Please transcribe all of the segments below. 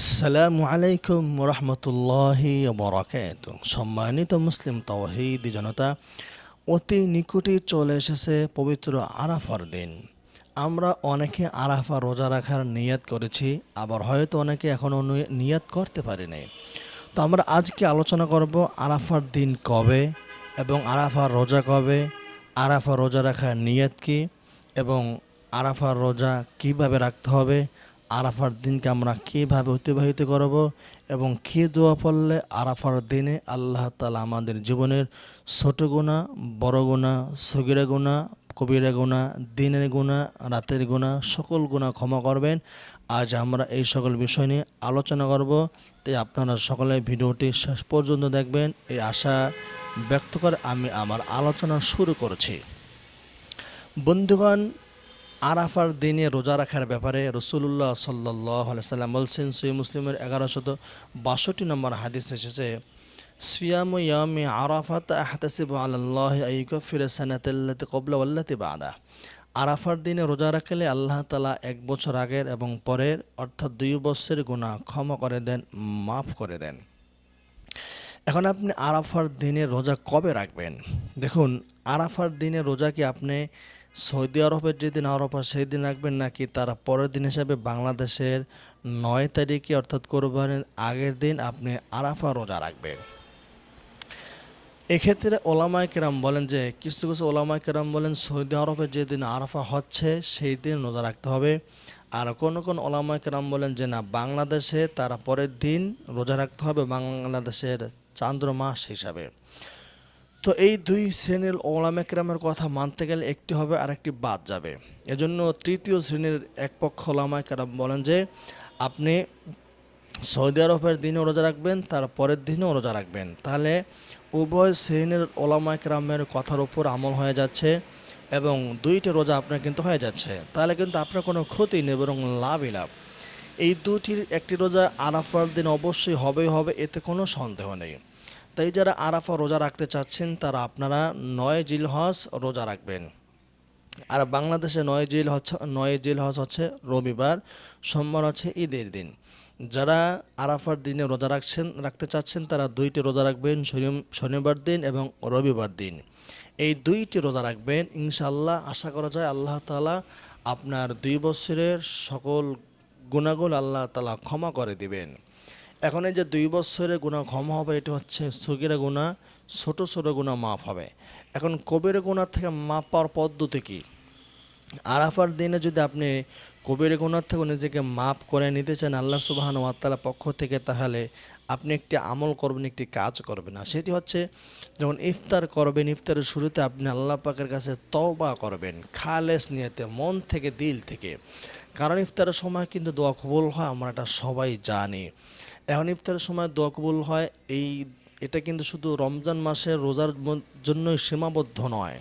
আসসালামু আলাইকুম রহমতুল্লাহি বরাকাত সম্মানিত মুসলিম তওহিদ জনতা, অতি নিকটে চলে এসেছে পবিত্র আরাফার দিন। আমরা অনেকে আরাফা রোজা রাখার নিয়াত করেছি, আবার হয়তো অনেকে এখনও নিয়াত করতে পারিনি। তো আমরা আজকে আলোচনা করব আরাফার দিন কবে এবং আরাফার রোজা কবে, আরাফা রোজা রাখার নিয়াত কি এবং আরাফার রোজা কীভাবে রাখতে হবে আরাফার দিনকে আমরা কীভাবে অতিবাহিত করব এবং কী দোয়া পড়লে আরাফার দিনে আল্লাহ তালা আমাদের জীবনের ছোট গুণা বড় গুণা সগিরা গুণা কবিরা গুণা দিনের গুণা রাতের গুণা সকল গুণা ক্ষমা করবেন। আজ আমরা এই সকল বিষয় নিয়ে আলোচনা করব। তাই আপনারা সকলে ভিডিওটি শেষ পর্যন্ত দেখবেন। এই আশা ব্যক্ত করে আমি আমার আলোচনা শুরু করেছি। বন্ধুগণ আরাফার দিনে রোজা রাখার ব্যাপারে রসুল্লাহ সাল্লাহ সাল্লাম বলছেন সই মুসলিমের এগারোশত বাষট্টি নম্বর হাদিস এসেছে, সিয়াম ইয়ামি আরাফাত আহতাসিব আল্লাহ আইকফির সানাতাল্লাতি কবলা ওয়াল্লাতি বাদা। আরাফার দিনে রোজা রাখলে আল্লাহ তালা এক বছর আগের এবং পরের, অর্থাৎ দুই বছরের গুণা ক্ষমা করে দেন, মাফ করে দেন। এখন আপনি আরাফার দিনে রোজা কবে রাখবেন? দেখুন, আরাফার দিনে রোজা কি আপনি সৌদি আরবের যেদিন আরফা সেই দিন রাখবেন নাকি তারা পরের দিন হিসাবে বাংলাদেশের নয় তারিখে অর্থাৎ কোরবানির আগের দিন আপনি আরাফা রোজা রাখবেন? এক্ষেত্রে ওলামায় কেরাম বলেন যে, কিছু কিছু ওলামায় কেরাম বলেন সৌদি আরবে যেদিন আরাফা হচ্ছে, সেই দিন রোজা রাখতে হবে। আর কোন কোন ওলামায় কেরাম বলেন যে, না, বাংলাদেশে তারা পরের দিন রোজা রাখতে হবে বাংলাদেশের চান্দ্র মাস হিসাবে। তো এই দুই শ্রেণির ওলামা কেরামের কথা মানতে গেলে একটি হবে আর একটি বাদ যাবে। এজন্য তৃতীয় শ্রেণির এক পক্ষ ওলামা কেরাম বলেন যে, আপনি সৌদি আরবের দিনেও রোজা রাখবেন, তার পরের দিনও রোজা রাখবেন। তাহলে উভয় শ্রেণির ওলামা কেরামের কথার উপর আমল হয়ে যাচ্ছে এবং দুইটি রোজা আপনার কিন্তু হয়ে যাচ্ছে। তাহলে কিন্তু আপনার কোনো ক্ষতি নেই, বরং লাভই লাভ। এই দুটির একটি রোজা আরাফার দিন অবশ্যই হবেই হবে, এতে কোনো সন্দেহ নেই। তাই যারা আরাফা রোজা রাখতে চাচ্ছেন, তারা আপনারা নয় জিল জিলহজ রোজা রাখবেন। আর বাংলাদেশে নয় জিল হচ্ছে নয় জিল হজ হচ্ছে রবিবার, সোমবার হচ্ছে ঈদের দিন। যারা আরাফার দিনে রোজা রাখছেন, রাখতে চাচ্ছেন, তারা দুইটি রোজা রাখবেন শনিবার দিন এবং রবিবার দিন। এই দুইটি রোজা রাখবেন ইনশাল্লাহ আশা করা যায় আল্লাহ তালা আপনার দুই বছরের সকল গুণাগুণ আল্লাহ তালা ক্ষমা করে দিবেন। এখন এই যে দুই বছরের গুণা ক্ষমা হবে, এটা হচ্ছে সগিরা গুণা, ছোট ছোট গুণা মাফ হবে। এখন কবির গুণার থেকে মাপ পাওয়ার পদ্ধতি কী? আরাফার দিনে যদি আপনি কবির গুণার থেকে নিজেকে মাপ করে নিতে চান আল্লাহ সুবাহান ওয়াত্তালা পক্ষ থেকে, তাহলে আপনি একটি আমল করবেন, একটি কাজ করবেন। আর সেটি হচ্ছে, যখন ইফতার করবেন, ইফতারের শুরুতে আপনি আল্লাহ পাকের কাছে তওবা করবেন, খালেস নিয়েতে, মন থেকে, দিল থেকে। কারণ ইফতারের সময় কিন্তু দোয়া কবুল হয়, আমরা এটা সবাই জানি। এখন ইফতারের সময় দোয়া কবুল হয়। এই, এটা কিন্তু শুধু রমজান মাসের রোজার জন্যই সীমাবদ্ধ নয়।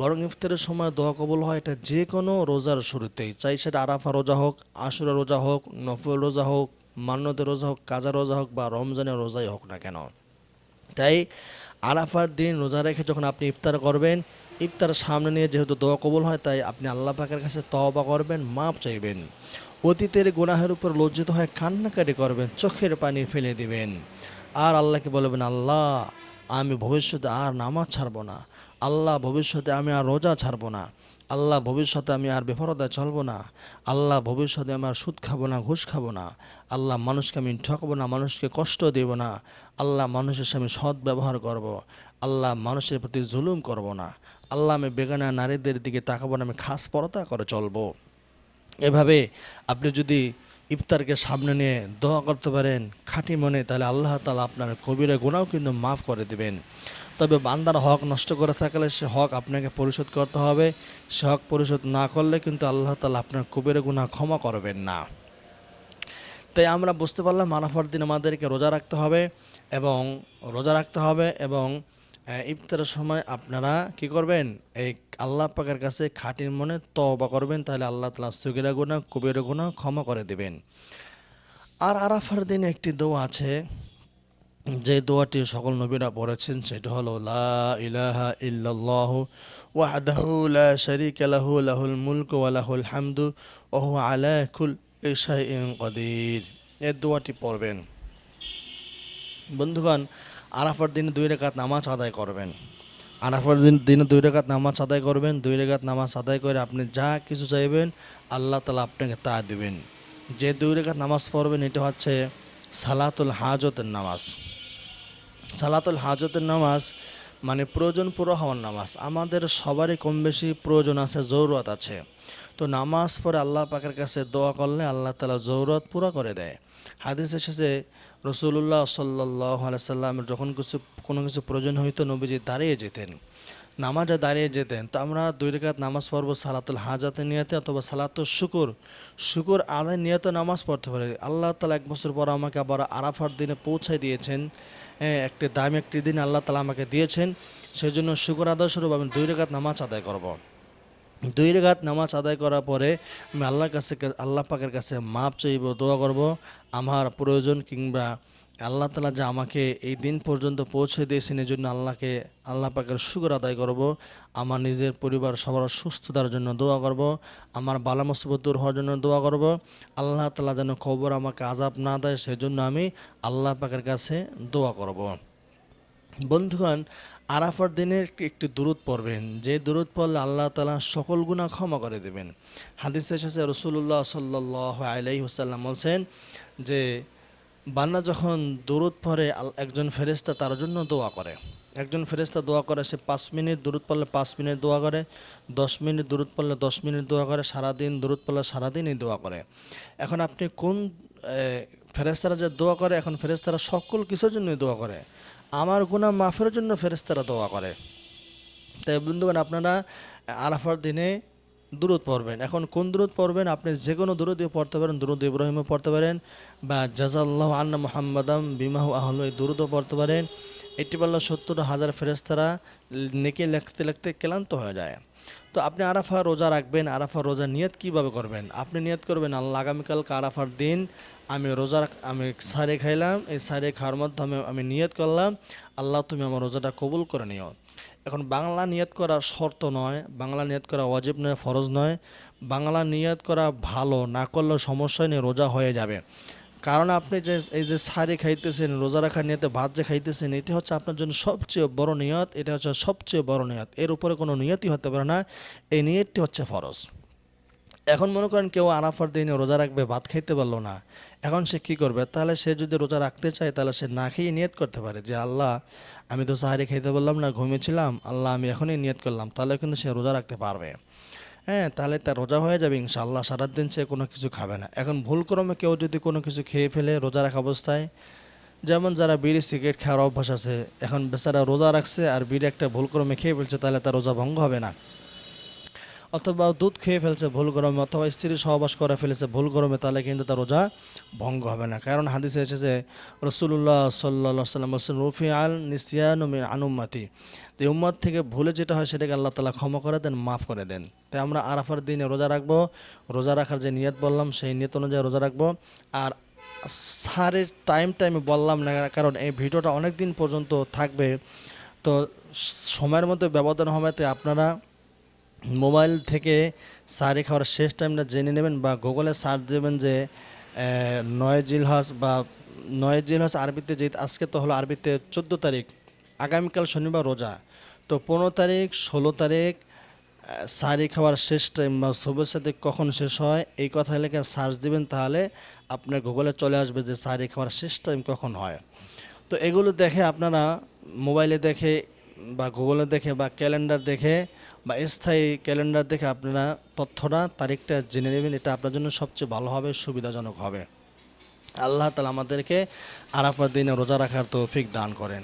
বরং ইফতারের সময় দোয়া কবুল হয় এটা যে কোনো রোজার শুরুতেই। চাই সেটা আরাফা রোজা হোক আশুরা রোজা হোক নফল রোজা হোক, মান্যতের রোজা হোক কাজা রোজা হোক বা রমজানের রোজাই হোক না কেন। তাই আরাফার দিন রোজা রেখে যখন আপনি ইফতার করবেন, ইফতার সামনে নিয়ে যেহেতু দোয়া কবুল হয়, তাই আপনি আল্লাহ পাকের কাছে তওবা করবেন মাপ চাইবেন। অতীতের গুনাহের উপর লজ্জিত হয়ে কান্নাকাটি করবেন, চোখের পানি ফেলে দিবেন। আর আল্লাহকে বলবেন, আল্লাহ, আমি ভবিষ্যতে আর নামাজ ছাড়বো না। আল্লাহ, ভবিষ্যতে আমি আর রোজা ছাড়বো না। আল্লাহ, ভবিষ্যতে আমি আর বেফরদায় চলবো না। আল্লাহ, ভবিষ্যতে আমি আর সুদ খাব না, ঘুষ খাব না। আল্লাহ, মানুষকে আমি ঠকবো না, মানুষকে কষ্ট দেব না। আল্লাহ, মানুষের সামনে সৎ ব্যবহার করব। আল্লাহ, মানুষের প্রতি জুলুম করব না। আল্লাহ, আমি বেগানা নারীদের দিকে তাকাবো না, আমি খাস পরতা করে চলবো। এভাবে আপনি যদি ইফতারকে সামনে নিয়ে দোয়া করতে পারেন খাঁটি মনে, তাহলে আল্লাহ তালা আপনার কবিরা গুণাও কিন্তু মাফ করে দেবেন। তবে বান্দার হক নষ্ট করে থাকলে সে হক আপনাকে পরিশোধ করতে হবে। সে হক পরিশোধ না করলে কিন্তু আল্লাহ তালা আপনার কবিরা গুণা ক্ষমা করবেন না। তাই আমরা বুঝতে পারলাম মারাফার দিন আমাদেরকে রোজা রাখতে হবে এবং রোজা রাখতে হবে এবং ইফতারের সময় আপনারা কি করবেন? এই আল্লাহ পাকের কাছে খাটির মনে তবা করবেন, তাহলে আল্লাহ তালা সুগিরা গুণা কুবের গুণা ক্ষমা করে দেবেন। আর আরাফার দিন একটি দোয়া আছে, যে দোয়াটি সকল নবীরা পড়েছেন, সেটা হলো, লা ইলাহা লাহুল হামদু, ওয়া হুয়া আলা এই দোয়াটি পড়বেন। বন্ধুগণ আরাফার দিনে দুই রেখাত নামাজ আদায় করবেন। আরাফার দিন দিনে দুই রেখাত নামাজ আদায় করবেন। দুই রেখাত নামাজ আদায় করে আপনি যা কিছু চাইবেন, আল্লাহ তালা আপনাকে তা দেবেন। যে দুই রেখাত নামাজ পড়বেন, এটা হচ্ছে সালাতুল হাজতের নামাজ। সালাতুল হাজতের নামাজ মানে প্রয়োজন পুরো হওয়ার নামাজ। আমাদের সবারই কম বেশি প্রয়োজন আছে, জরুরত আছে। তো নামাজ পড়ে আল্লাহ পাকের কাছে দোয়া করলে আল্লাহ তালা জরুরত পুরো করে দেয়। হাদিস এসেছে রসুল্লাহ সাল্লাহ সাল্লামের যখন কিছু, কোনো কিছু প্রয়োজন হইতো নবীজি দাঁড়িয়ে যেতেন, নামাজে দাঁড়িয়ে যেতেন, তো আমরা দুই রেখাত নামাজ পড়ব সালাতুল হাজাতে নিয়েতে অথবা সালাতুল শুকুর। শুকুর আদায় নিয়ত নামাজ পড়তে পারে। আল্লাহ তালা এক বছর পর আমাকে আবার আরাফার দিনে পৌঁছায় দিয়েছেন। একটি দামি একটি দিন আল্লাহ তালা আমাকে দিয়েছেন। সেই জন্য শুকুর আদায় স্বরূপ আমি দুই রেখাত নামাজ আদায় করব। দুই রেখাত নামাজ আদায় করার পরে আমি আল্লাহর কাছে আল্লাহ পাকের কাছে মাপ চাইব, দোয়া করব। আমার প্রয়োজন কিংবা আল্লাহ তালা যে আমাকে এই দিন পর্যন্ত পৌঁছে দিয়েছেন এই জন্য আল্লাহকে, আল্লাহ পাকের শুকর আদায় করব। আমার নিজের পরিবার সবার সুস্থতার জন্য দোয়া করব। আমার বালা মুসিবত দূর হওয়ার জন্য দোয়া করব। আল্লাহ তালা যেন খবর আমাকে আজাব না দেয়, সেজন্য আমি আল্লাহ পাকের কাছে দোয়া করব। বন্ধুগণ, আরাফার দিনে একটি- দূরত পড়বেন। যে দূরত পড়লে আল্লাহ তালা সকল গুণা ক্ষমা করে দেবেন। হাদিস এসেছে রসুল্লাহ সাল্লাহ আলাই হুসাল্লাম বলছেন যে বান্না যখন দূরত আল- একজন ফেরেস্তা তার জন্য দোয়া করে। একজন ফেরেস্তা দোয়া করে, সে পাঁচ মিনিট দূরত পড়লে পাঁচ মিনিট দোয়া করে, দশ মিনিট দূরত পড়লে দশ মিনিট দোয়া করে, সারাদিন দূরত পড়লে সারাদিনই দোয়া করে। এখন আপনি কোন ফেরেস্তারা যে দোয়া করে, এখন ফেরেস্তারা সকল কিছুর জন্যই দোয়া করে। আমার গুণা মাফের জন্য ফেরেস্তারা দোয়া করে। তাই বন্ধুগণ, আপনারা আরাফার দিনে দূরত পড়বেন। এখন কোন দূরত পড়বেন? আপনি যে কোনো দূরত পড়তে পারেন। দূরত ইব্রাহিমও পড়তে পারেন বা জাজাল্লাহ আন্না মোহাম্মদাম বিমাহ আহল এই দূরতও পড়তে পারেন। এটি পারলে সত্তর হাজার ফেরেস্তারা নেকে লেখতে লেখতে ক্লান্ত হয়ে যায়। তো আপনি আরাফা রোজা রাখবেন আরাফা রোজা নিয়ত কীভাবে করবেন? আপনি নিয়ত করবেন, আল্লাহ আগামীকালকে আরাফার দিন, আমি রোজা আমি সারে খাইলাম, এই সারে খাওয়ার মাধ্যমে আমি নিয়ত করলাম, আল্লাহ তুমি আমার রোজাটা কবুল করে নিও। এখন বাংলা নিয়ত করা শর্ত নয়, বাংলা নিয়ত করা অজীব নয়, ফরজ নয়, বাংলা নিয়ত করা ভালো, না করলেও সমস্যা নিয়ে রোজা হয়ে যাবে। কারণ আপনি যে এই যে সারি খাইতেছেন, রোজা রাখা নিয়তে ভাত যে খাইতেছেন, এটি হচ্ছে আপনার জন্য সবচেয়ে বড় নিয়ত, এটা হচ্ছে সবচেয়ে বড় নিয়ত। এর উপরে কোনো নিয়তই হতে পারে না, এই নিয়তটি হচ্ছে ফরজ। এখন মনে করেন কেউ আরাফার দিনে রোজা রাখবে, ভাত খাইতে পারল না, এখন সে কী করবে? তাহলে সে যদি রোজা রাখতে চায়, তাহলে সে না খেয়ে নিয়ত করতে পারে যে, আল্লাহ, আমি তো সাহারি খাইতে বললাম না, ঘুমিয়েছিলাম, আল্লাহ, আমি এখনই নিয়ত করলাম। তাহলে কিন্তু সে রোজা রাখতে পারবে। হ্যাঁ তাহলে তার রোজা হয়ে যাবে, ইনশাআল্লাহ। সারাদিন সে কোনো কিছু খাবে না। এখন ভুলক্রমে কেউ যদি কোনো কিছু খেয়ে ফেলে রোজা রাখা অবস্থায়, যেমন যারা বিড়ি, সিগারেট খাওয়ার অভ্যাস আছে, এখন বেচারা রোজা রাখছে আর বিড়ি একটা ভুলক্রমে খেয়ে ফেলছে, তাহলে তার রোজা ভঙ্গ হবে না। অথবা দুধ খেয়ে ফেলছে ভুল গরমে, অথবা স্ত্রী সহবাস করে ফেলেছে ভুল গরমে, তাহলে কিন্তু তার রোজা ভঙ্গ হবে না। কারণ হাদিসে এসেছে রসুল্লাহ সাল্লা সাল্লাম বলছেন, রফি আল নিসিয়ান আনুম্মাতি তো উম্মাদ থেকে ভুলে যেটা হয়, সেটাকে আল্লাহ তালা ক্ষমা করে দেন, মাফ করে দেন। তাই আমরা আরাফার দিনে রোজা রাখব, রোজা রাখার যে নিয়ত বললাম, সেই নিয়ত অনুযায়ী রোজা রাখব। আর সারের টাইম টাইমে বললাম না, কারণ এই ভিডিওটা অনেক দিন পর্যন্ত থাকবে। তো সময়ের মধ্যে ব্যবধান হওয়াতে আপনারা মোবাইল থেকে সারি খাওয়ার শেষ টাইমটা জেনে নেবেন বা গুগলে সার্চ দেবেন যে নয় জিলহাস বা নয় জিলহাস আরবিতে যে আজকে তো হলো আরবিতে চোদ্দ তারিখ, আগামীকাল শনিবার রোজা। তো পনেরো তারিখ, ষোলো তারিখ সারি খাওয়ার শেষ টাইম বা সবের সাথে কখন শেষ হয়, এই কথা লেখে সার্চ দিবেন তাহলে আপনার গুগলে চলে আসবে যে সারি খাওয়ার শেষ টাইম কখন হয়। তো এগুলো দেখে আপনারা মোবাইলে দেখে বা গুগলে দেখে বা ক্যালেন্ডার দেখে বা স্থায়ী ক্যালেন্ডার দেখে আপনারা তথ্যটা, তারিখটা জেনে নেবেন। এটা আপনার জন্য সবচেয়ে ভালো হবে, সুবিধাজনক হবে। আল্লাহ তালা আমাদেরকে আরাফার দিনে রোজা রাখার তৌফিক দান করেন।